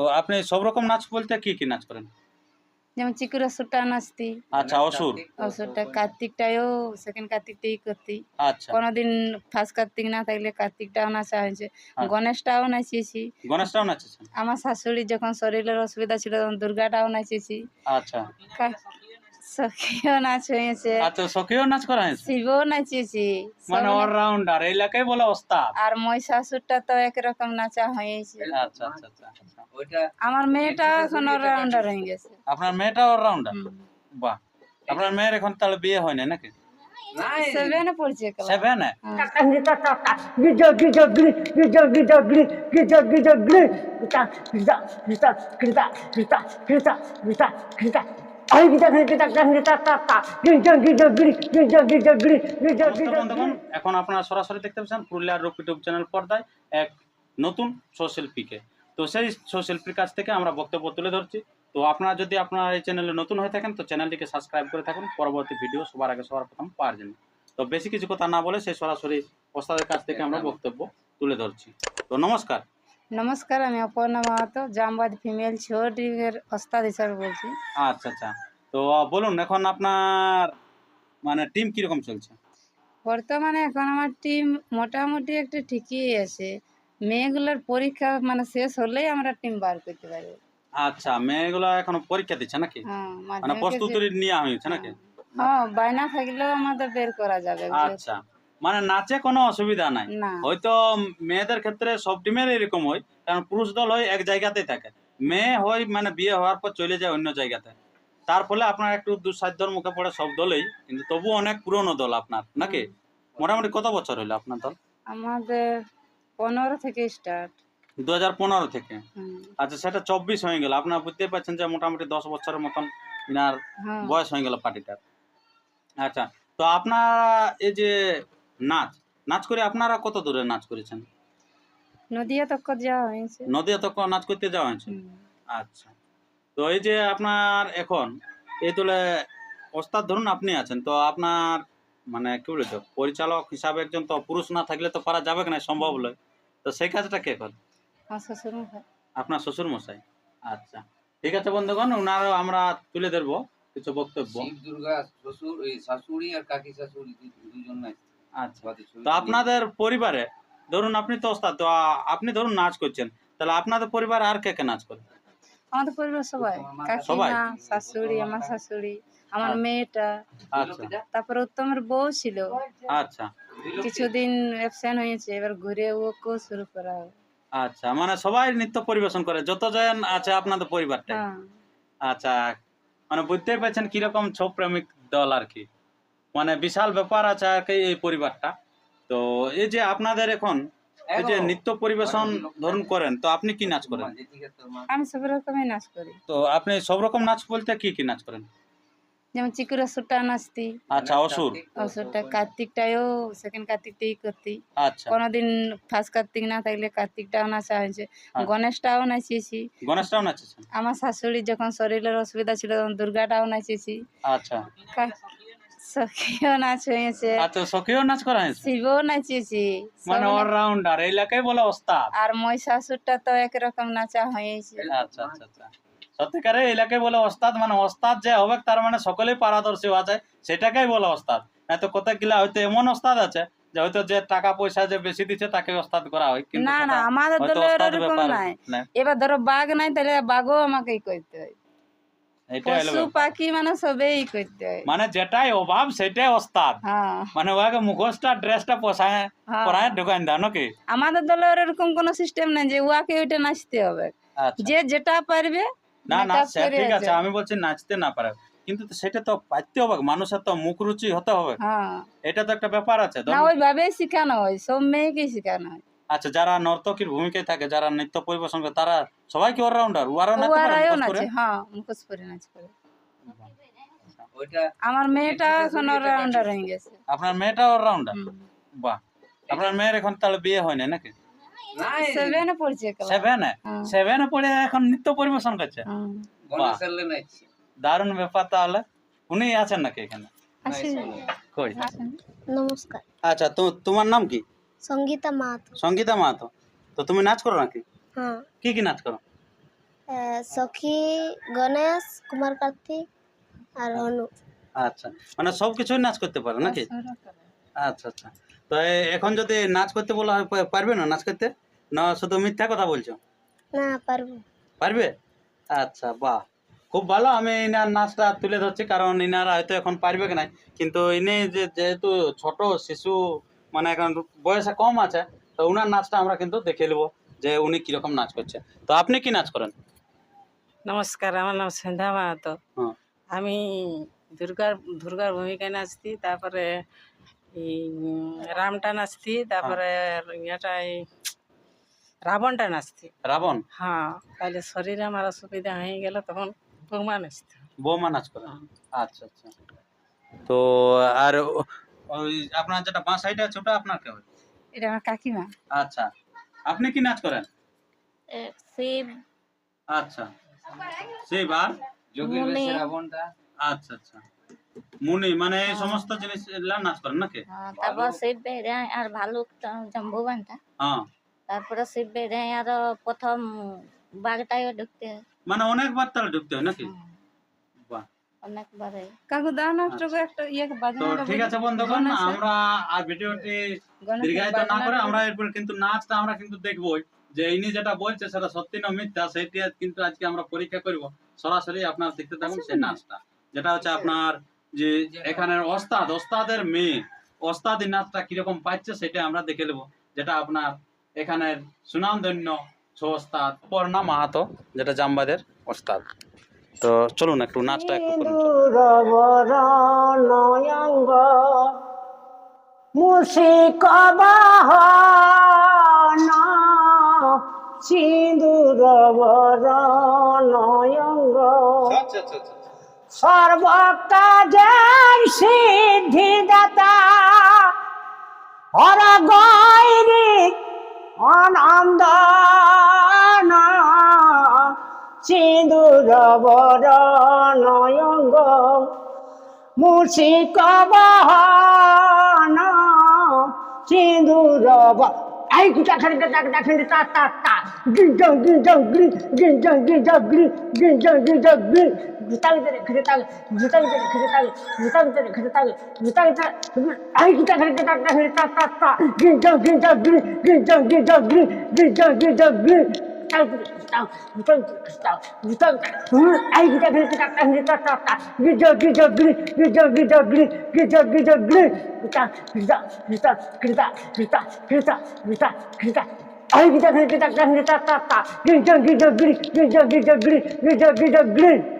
তো আপনি সব রকম নাচ বলতে কি কি নাচ করেন? যেমন চিকুর অসুরটা নাচতি। আচ্ছা অসুর। অসুরটা কার্তিকটাও সেকেন্ড কার্তিকটাই করতি। আচ্ছা। কোনোদিন ফার্স্ট কার্তিক না থাকলে কার্তিকটাও নাচা হয়েছে। আচ্ছা। গণেশটাও নাচিয়েছি। গণেশটাও নাচেছেন আমার শাশুড়ি যখন শরীরের অসুবিধা ছিল তখন দুর্গাটাও নাচিয়েছি। আচ্ছা। সখীও নাচ হয়েছে। আচ্ছা সখীও নাচ করা হয়েছে? শিবও নাচিয়েছি। মানে অলরাউন্ডার এই এলাকায় বলে ওস্তাদ। আর মহিষাসুরটা তো একরকম নাচা হয়েছে। আচ্ছা আচ্ছা আচ্ছা আচ্ছা। আমার মেয়েটা এখন অলরাউন্ডার হয়ে গেছে। আপনার মেয়েটা অলরাউন্ডার। বাহ। আপনার মেয়ের এখন তাহলে বিয়ে হয়নি নাকি? সেভেনে পড়ছে ক্লাস সেভেনে হ্যাঁ। নমস্কার বন্ধুগণ এখন আপনারা সরাসরি দেখতে পাচ্ছেন পুরুলিয়ার রূপ ইউটিউব চ্যানেল পর্দায় এক নতুন সোশ্যাল পিকে তো সেই সোশ্যাল পির কাছ থেকে আমরা বক্তব্য তুলে ধরছি তো আপনারা যদি আপনারা এই চ্যানেলে নতুন হয়ে থাকেন তো চ্যানেলটিকে সাবস্ক্রাইব করে থাকুন পরবর্তী ভিডিও সবার আগে সবার প্রথম পাওয়ার জন্য তো বেশি কিছু কথা না বলে সেই সরাসরি ওস্তাদের কাছ থেকে আমরা বক্তব্য তুলে ধরছি তো নমস্কার নমস্কার আমি অপর্ণা মাহাতো জামবাদ ফিমেল ছো টিমের ওস্তাদ হিসাবে বলছি আচ্ছা আচ্ছা তো বলুন এখন আপনার মানে টিম কীরকম চলছে বর্তমানে এখন আমার টিম মোটামুটি একটা ঠিকই আছে মেয়েগুলোর পরীক্ষা মানে শেষ হলেই আমরা টিম বার করতে পারব আচ্ছা মেয়েগুলো এখন পরীক্ষা দিচ্ছে নাকি মানে প্রস্তুতি নেওয়া হয়েছে নাকি হ্যাঁ বায়না থাকলেও আমাদের বের করা যাবে আচ্ছা মানে নাচে কোনো অসুবিধা নাই। হয়তো মেয়েদের ক্ষেত্রে সব টিমের এরকম হয় কারণ পুরুষ দল হয় এক জায়গাতেই থাকে। মেয়ে হয় মানে বিয়ে হওয়ার পর চলে যায় অন্য জায়গাতে। তার ফলে আপনার একটু দুঃসাধ্যর মুখে পড়ে সব দলেই কিন্তু তবু অনেক পুরনো দল আপনার নাকি? মোটামুটি কত বছর হইল আপনার দল? আমাদের পনেরো থেকে স্টার্ট দু হাজার পনেরো থেকে? আচ্ছা সেটা চব্বিশ হয়ে গেল। আপনারা বুঝতে পারছেন যে মোটামুটি দশ বছরের মতন ইনার হ্যাঁ। বয়স হয়ে গেল পার্টিটার। আচ্ছা তো আপনারা এই যে নাচ। নাচ করে আপনারা কত দূরে নাচ করেছেন? নদিয়া তক যাওয়া হয়েছে। নদিয়া তো নাচ করতে যাওয়া হয়েছে? আচ্ছা। তো এই যে আপনার এখন এই তোলে ওস্তাদ ধরুন আপনি আছেন তো আপনার মানে কি বলতো পরিচালক হিসাবে একজন তো পুরুষ না থাকলে তো পারা যাবে না? সম্ভব নয়। তো সেই কাজটা কে করে? শ্বশুর মশাই। আপনার শ্বশুর মশাই? আচ্ছা। ঠিক আছে বন্ধুগণ ওনারও আমরা তুলে ধরবো কিছু বক্তব্য। শিব দুর্গা শ্বশুর ওই শাশুড়ি আর কাকি শাশুড়ি দুজন আচ্ছা। তো আপনাদের পরিবারে ধরুন আপনি তো ওস্তাদ তো আপনি ধরুন নাচ করছেন তাহলে আপনাদের পরিবার আর কে কে নাচ করে? আমাদের পরিবার সবাই সবাই? কাকিমা শাশুড়ি আমার শাশুড়ি আমার আচ্ছা। মেয়েটা। আচ্ছা। তারপরে উত্তমের বউ ছিল। আচ্ছা। কিছুদিন অ্যাবসেন্ট হয়েছে এবার ঘুরে ওকেও শুরু করা আচ্ছা মানে সবাই নৃত্য পরিবেশন করে যত যতজন আছে আপনাদের পরিবারটা হ্যাঁ। আচ্ছা মানে বুঝতেই পারছেন কীরকম ছৌ প্রেমিক দল আর কি। মানে বিশাল ব্যাপার আছে আর কি এই পরিবারটা। তো এই যে আপনাদের এখন এই যে নৃত্য পরিবেশন ধরুন করেন তো আপনি কি নাচ করেন? আমি সব রকমই নাচ করি। তো আপনি সব রকম নাচ বলতে কি কি নাচ করেন? যেমন চিকুরা সুরটা নাচতি। আচ্ছা অসুর। অসুরটা কার্তিকটাও সেকেন্ড কার্তিকটাই করতি। আচ্ছা। কোনোদিন ফার্স্ট কার্তিক না থাকলে কার্তিকটাও নাচা হয়েছে। আচ্ছা। গণেশটাও নাচিয়েছি। গণেশটাও নাচেছেন আমার শাশুড়ি যখন শরীরের অসুবিধা ছিল তখন দুর্গাটাও নাচেছি আচ্ছা। সখীও নাচ হয়েছে। আচ্ছা নাচ করা হয়েছে? নাচিয়েছি মানে অলরাউন্ডার বলে ওস্তাদ? আর মহিষাসুরটা তো একরকম নাচা হয়েছে। আচ্ছা আচ্ছা আচ্ছা। সত্যিকারে বলে ওস্তাদ মানে ওস্তাদ যে হবে তার মানে সকলেই পারদর্শী হওয়া যায় সেটাকেই বলে ওস্তাদ। তো কত গিলা হয়তো এমন ওস্তাদ আছে যে হয়তো যে টাকা পয়সা যে বেশি দিচ্ছে তাকে ওস্তাদ করা হয়। কিন্তু না না আমাদের দলে এরকম নাই। এবার ধরো বাঘ নাই তাহলে বাঘও আমাকেই করতে হয়। পশু পাখি মানে সবেই করতে হয়। মানে যেটাই অভাব সেটাই ওস্তাদ। হ্যাঁ। মানে ওকে মুখোশটা ড্রেসটা পোষায় হ্যাঁ। পরায় দোকান দেয় নাকি? আমাদের দলে এরকম কোনো সিস্টেম নাই যে উহাকে ওইটা নাচতে হবে। আচ্ছা। যে যেটা পারবে না না ঠিক আছে। আমি বলছি নাচতে না পারে। কিন্তু সেটা তো পাইতে হবে মানুষের তো মুখ রুচি হতে হবে। হ্যাঁ। এটা তো একটা ব্যাপার আছে না ওইভাবেই শেখানো হয় সব মেয়েকেই শেখানো হয়। আচ্ছা যারা নর্তকীর ভূমিকায় থাকে যারা নৃত্য পরিবেশন করে তারা সবাই কি অলরাউন্ডার পারে ওরাও মুখোশ করে? হ্যাঁ মুখোশ করে নাচ করে। ওইটা আমার মেয়েটা এখন অলরাউন্ডার হয়ে গেছে। আপনার মেয়েটা অলরাউন্ডার বাহ। আপনার মেয়ের এখন তাহলে বিয়ে হয়নি নাকি? সেভেনে পড়ছে সেভেনে হ্যাঁ। সেভেনে পড়ে এখন নৃত্য পরিবেশন করছে? হুম। গণেশের লে নাই দারুণ ব্যাপার তাহলে। উনি আছেন নাকি এখানে? কই? নমস্কার। আচ্ছা তো তোমার নাম কি? সঙ্গীতা মাহাতো। সঙ্গীতা মাহাতো। তো তুমি নাচ করো নাকি? হ্যাঁ। কি কি নাচ করো? সখী গণেশ কুমার কার্তিক আর অনু। আচ্ছা মানে সব কিছুই নাচ করতে পারো নাকি? আচ্ছা আচ্ছা। তো এখন যদি নাচ করতে বলা হয় পারবে না নাচ করতে? না শুধু মিথ্যা কথা বলছো? না পারব। পারবে? আচ্ছা বাহ। খুব ভালো আমি ইনার নাচটা তুলে ধরছি কারণ ইনারা হয়তো এখন পারবে কি নাই। কিন্তু ইনি যে যেহেতু ছোট শিশু মানে এখন বয়সে কম আছে তো উনার নাচটা আমরা কিন্তু দেখে নেব যে উনি কীরকম নাচ করছে। তো আপনি কি নাচ করেন? নমস্কার আমার নাম সন্ধ্যা মাহাতো। হ্যাঁ। আমি দুর্গার দুর্গার ভূমিকায় নাচতি তারপরে রামটা নাচতি তারপরে এই রাবণটা নাচতি রাবণ? হ্যাঁ তাহলে শরীরে আমার অসুবিধা হয়ে গেল তখন বৌমা নাচতে বৌমা নাচ করে? আচ্ছা আচ্ছা। তো আর ওই আপনার যেটা বাঁ সাইডে আছে ওটা আপনার কে হয় এটা আমার কাকিমা। আচ্ছা। আপনি কি নাচ করেন? শিব আচ্ছা। সেইবার যোগীর মনে- বেশে রাবণটা আচ্ছা আচ্ছা। মুনি মানে এই সমস্ত জিনিস নাচ করেন নাকি? তারপর শিব বেড়ায় আর ভালুক জম্বুবানটা হ্যাঁ। তারপরে শিব বেড়ায় আর প্রথম বাঘটাইও ঢুকতে হয়। মানে অনেকবার তাহলে ঢুকতে হয় নাকি? বাহ অনেকবারে কাকু দাও না একটু একটা ইয়ে তো ঠিক আছে বন্ধুগণ আমরা আর ভিডিওটি দীর্ঘায়িত না করে আমরা এরপর কিন্তু নাচটা আমরা কিন্তু দেখবোই। যে ইনি যেটা বলছে সেটা সত্যি না মিথ্যা সেটি কিন্তু আজকে আমরা পরীক্ষা করব। সরাসরি আপনার দেখতে থাকুন সেই নাচটা। যেটা হচ্ছে আপনার যে এখানের ওস্তাদ ওস্তাদের মেয়ে ওস্তাদি নাচটা কীরকম পাচ্ছে সেটা আমরা দেখে নেব। যেটা আপনার এখানের সুনামধন্য ছ ওস্তাদ পর্ণা মাহাতো যেটা জাম্বাদের ওস্তাদ। তো চলুন একটু নাচটা একটু করুন মুশিক সিঁদুর নয়ঙ্গ সিদ্ধিদাতা হর গৈরি আনন্দ সিঁদুর নয়ঙ্গ মুশিক বাহন সিঁদুর এই গুটা খালি টাক টাক খালি তা তা তা গিঞ্জং গিঞ্জং গি গিঞ্জং গিঞ্জং গি গিঞ্জং গিঞ্জং গি গুটা ভিতরে খেতে থাকে গুটা ভিতরে খেতে থাকে গুটা ভিতরে খেতে থাকে গুটা ভিতরে এই গুটা খালি টাক টাক Ay, gidip gidip gidip gidip gidip gidip gidip gidip gidip gidip gidip gidip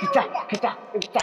খিচা খিচা খিচা